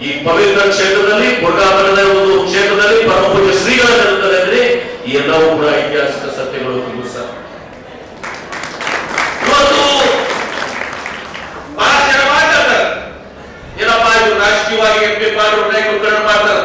ಈ ಪವಿತ್ರ ಕ್ಷೇತ್ರದಲ್ಲಿ ಮುರುಘಾಪುರದ ಒಂದು ಕ್ಷೇತ್ರದಲ್ಲಿ ಪರಮಪೂಜ್ಯ ಶ್ರೀಗಳ ನಡೀತಾರೆ ಈ ಎಲ್ಲವೂ ಕೂಡ ಐತಿಹಾಸಿಕ ಸತ್ಯಗಳು ತುಂಬ ಸರ್. ಇವತ್ತು ಬಹಳ ಜನ ಮಾತಾಡ್ತಾರೆ ಏನಪ್ಪಾ ಇವ್ರು ರಾಜಕೀಯವಾಗಿ ಎಂ ಪಿ ಮಾಡ್ತಾರೆ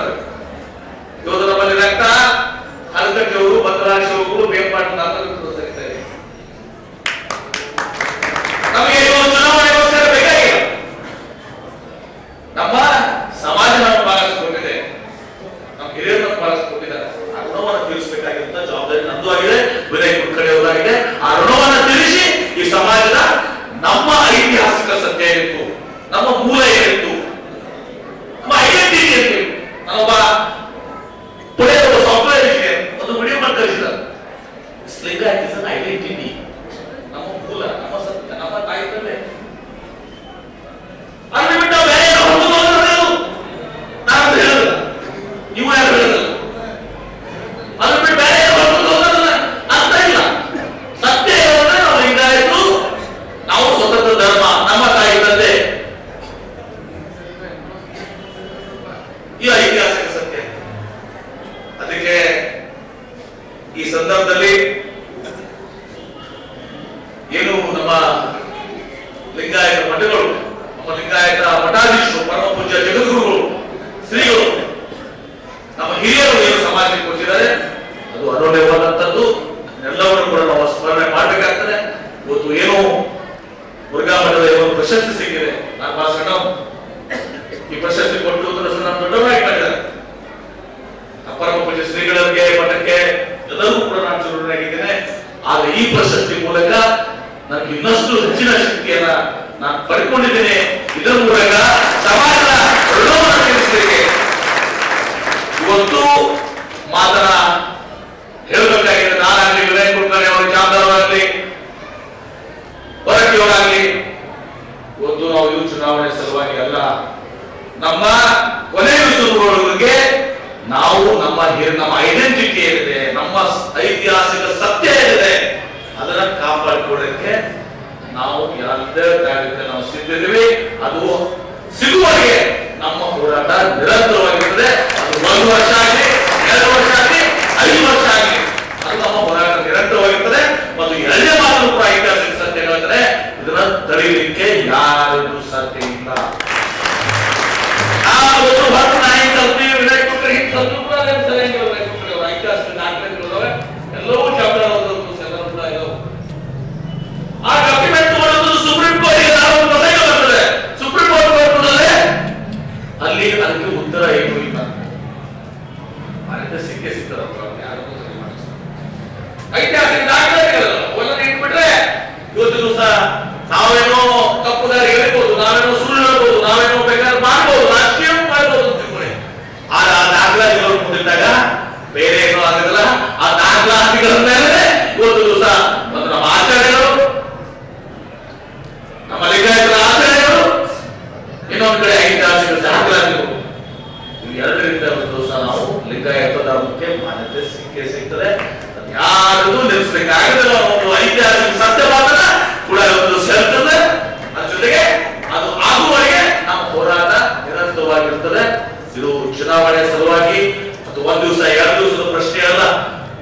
ದಂಪತಿಗಳು ನಮ್ಮ ಲಿಂಗಾಯತ ಮಠಾಧೀಶರು ಪರಮ ಪೂಜ್ಯ ಜಗದ್ಗುರುಗಳು ಶ್ರೀಗಳು ನಮ್ಮ ಹಿರಿಯರು ಏನು ಸಮಾಜಕ್ಕೆ ಕೊಟ್ಟಿದ್ದಾರೆ? ಅದು ಅನುಭವದಂತದ್ದು ಬರ್ಕೊಂಡಿದ್ದೇನೆ ಇದರ ಮೂಲಕ ಸಮಾಜದ ತಿಳಿಸಲಿಕ್ಕೆ ಇವತ್ತು ಮಾತನ ಹೇಳಬೇಕಾಗಿದೆ. ನಾನಾಗಲಿ ವಿನಯ್ ಕುಮಾರ್ ಅವರು ಚಾಮರಾಜರಾಗ್ಲಿ ಹೊರಟಿಯವರಾಗ್ಲಿ ಇವತ್ತು ನಾವು ಇದು ಚುನಾವಣೆ ಸಲುವಾಗಿ ಅಲ್ಲ, ನಮ್ಮ ಕೊನೆಯ ಬಗ್ಗೆ ನಾವು ನಮ್ಮ ನಮ್ಮ ಐಡೆಂಟಿಟಿ ಏನಿದೆ, ನಮ್ಮ ಐತಿಹಾಸಿಕ ಸತ್ಯ ಏನಿದೆ, ಅದನ್ನ ಕಾಪಾಡಿಕೊಳ್ಳಕ್ಕೆ ನಾವು ಎಲ್ಲದಕ್ಕೆ ನಾವು ಸಿದ್ಧರಿವೆ ಅದು ಸಿಗುವವರೆಗೆ ನಮ್ಮ ಹೋರಾಟ ನಿರಂತರವಾಗಿರ್ತದೆ. ಜನಗಳಾಗಿರ್ಬೋದು ಇವು ಎರಡರಿಂದ ಒಂದು ಸಹ ನಾವು ಲಿಂಗಾಯತ ಧರ್ಮಕ್ಕೆ ಮಾನ್ಯತೆ ಸಿಕ್ಕೇ ಸಿಗ್ತದೆ. ಯಾರಿಗೂ ನಿಲ್ಲಿಸಬೇಕಾಗಿಲ್ಲ ಒಂದು ಐತಿಹಾಸಿಕ ಸತ್ಯ ಮಾತ್ರ ಕೂಡ ಒಂದು ಸೆಲ್ತದೆ ಅದ್ರ ಜೊತೆಗೆ ಅದು ಆಗುವವರೆಗೆ ನಮ್ಮ ಹೋರಾಟ ನಿರಂತರವಾಗಿರ್ತದೆ. ಇದು ಚುನಾವಣೆ ಸಲುವಾಗಿ ಅದು ಒಂದ್ ದಿವಸ, ಎರಡು ದಿವಸದ ಪ್ರಶ್ನೆ ಅಲ್ಲ.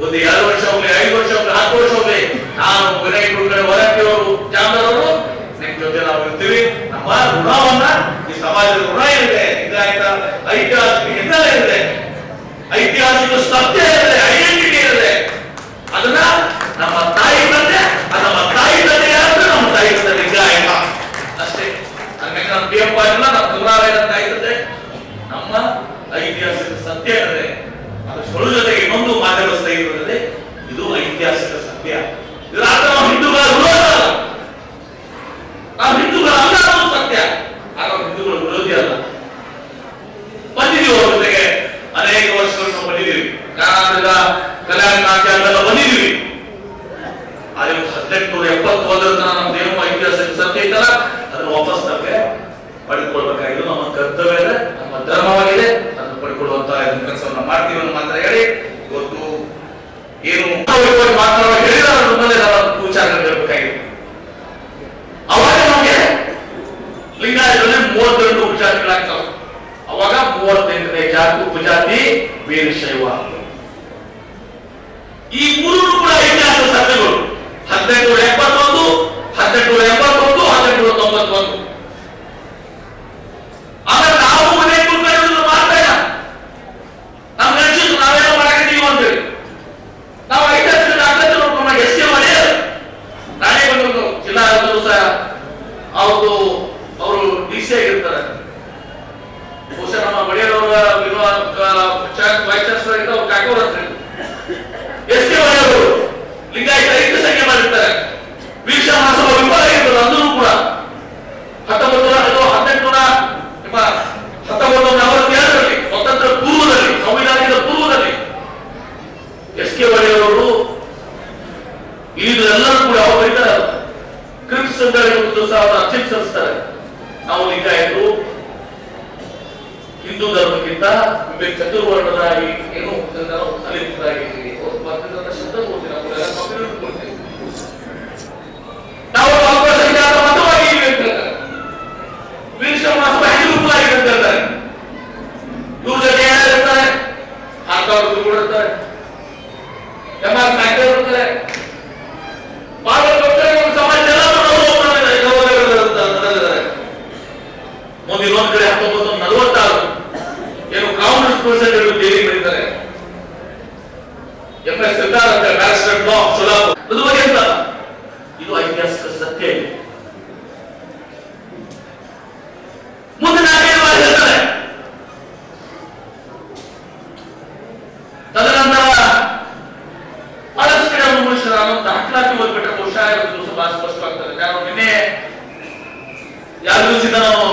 ಒಂದು ಎರಡು ವರ್ಷ ಹೋಗ್ಲಿ ಐದು ವರ್ಷ ಹೋಗ್ಲಿ ಹತ್ತು ವರ್ಷ ಹೋಗ್ಲಿ ನಾನು ವಿನಯ್ ಕುಲಕರ್ಣಿ ವರಟ್ಟಿಯವರು ಜಾಮದಾರವರು ನಿಮ್ಮ ಜೊತೆ ನಾವು ಇರ್ತೀವಿ. ನಮ್ಮ ಋಣವನ್ನ ಈ ಸಮಾಜದ ಋಣ ಇದೆ ಇದಾಯ್ತಾ ಐತಿಹಾಸಿಕ ಹಿನ್ನೆಲೆ ಇದೆ ಐತಿಹಾಸಿಕ ಸತ್ಯ ಇದೆ ಐಡೆಂಟಿಟಿ ಇದೆ ಅದನ್ನ ನಮ್ಮ ತಾಯಿ ಹದಿನೆಂಟುನೂರ ಎಪ್ಪತ್ತೊಂದರ ತನಕ ನಮ್ದು ಏನು ಐತಿಹಾಸಿಕ ಸತ್ಯ ಐತಲ್ಲ ಅದನ್ನ ವಾಪಸ್ ನಮಗೆ ಪಡೆದುಕೊಳ್ಬೇಕಾಗಿದೆ ನಮ್ಮ ಕರ್ತವ್ಯ ಇದೆ ನಮ್ಮ ಧರ್ಮವಾಗಿದೆ ಅದನ್ನು ಪಡೆದುಕೊಳ್ಳುವಂತಹ ಕೆಲಸವನ್ನು ಮಾಡ್ತೀವಿ ಅಂತ ಮಾತ್ರ ಹೇಳಿ ಇವತ್ತು ಏನು ಮಾತ್ರ ಹೇಳಿದ ನಮ್ಮಲ್ಲೇ ನಾವು ವಿಚಾರ ಹೇಳಬೇಕಾಗಿದೆ ಅವಾಗ ನಮಗೆ ಲಿಂಗಾಯತದಲ್ಲಿ ಮೂವತ್ತೆಂಟು ವಿಚಾರಗಳಾಗ್ತವೆ ಅವಾಗ ಮೂವತ್ತೆಂಟನೇ ಜಾತಿ ಉಪಜಾತಿ ವೀರಶೈವ ಈ ವೈಸ್ ಚಾನ್ಸಲರ್ ಕೆ ಬಡಿಯವರು ಲಿಂಗಾಯತ ಸಂಖ್ಯೆ ಮಾಡಿರ್ತಾರೆ ವೀಕ್ಷ ಮಹಾಸಭಾ ವಿಫಲ ಆಗಿರ್ತದೆ ಅಂದ್ರೂ ಕೂಡ ಹತ್ತೊಂಬತ್ತು ನೂರ ಇದು ಹದಿನೆಂಟುನೂರ ನಿಮ್ಮ ಹತ್ತೊಂಬತ್ತು ನೂರ ನಲವತ್ತೇಳರಲ್ಲಿ ಸ್ವತಂತ್ರ ಪೂರ್ವದಲ್ಲಿ ಸಂವಿಧಾನದ ಪೂರ್ವದಲ್ಲಿ ಎಸ್ ಕೆ ಬಡಿಯವರು ಇದೆಲ್ಲರೂ ಕೂಡ ಅವ್ರು ಬರೀತಾರೆ ಕ್ರಿಪ್ಸ್ ಅಂತ ಹೇಳಿ ಒಂದು ಸಹ ಅವರು ಅರ್ಜಿಟ್ ಸಲ್ಲಿಸ್ತಾರೆ ನಾವು ಲಿಂಗಾಯತರು ಹಿಂದೂ ಧರ್ಮಕ್ಕಿಂತ ವಿವೇಕ್ ಚತುರ್ವರ್ಣದ ಈ ಏನು ನಾವು ಹಾಕವ್ರು ಕೂಡ ಹತ್ತೊಂಬತ್ತು ನಲವತ್ತಾರು ಏನು ಪರ್ಸೆಂಟ್ ಜೈಲಿಗೆ ಬರೀತಾರೆ M S Siddhartha barrister law ಅಂತ. ಇದು ಐತಿಹಾಸಿಕ ಸತ್ಯ ಸ್ಪಷ್ಟವಾಗ್ತದೆ. ನಿನ್ನೆ ಯಾರು ದಿವಸದಿಂದ ನಾನು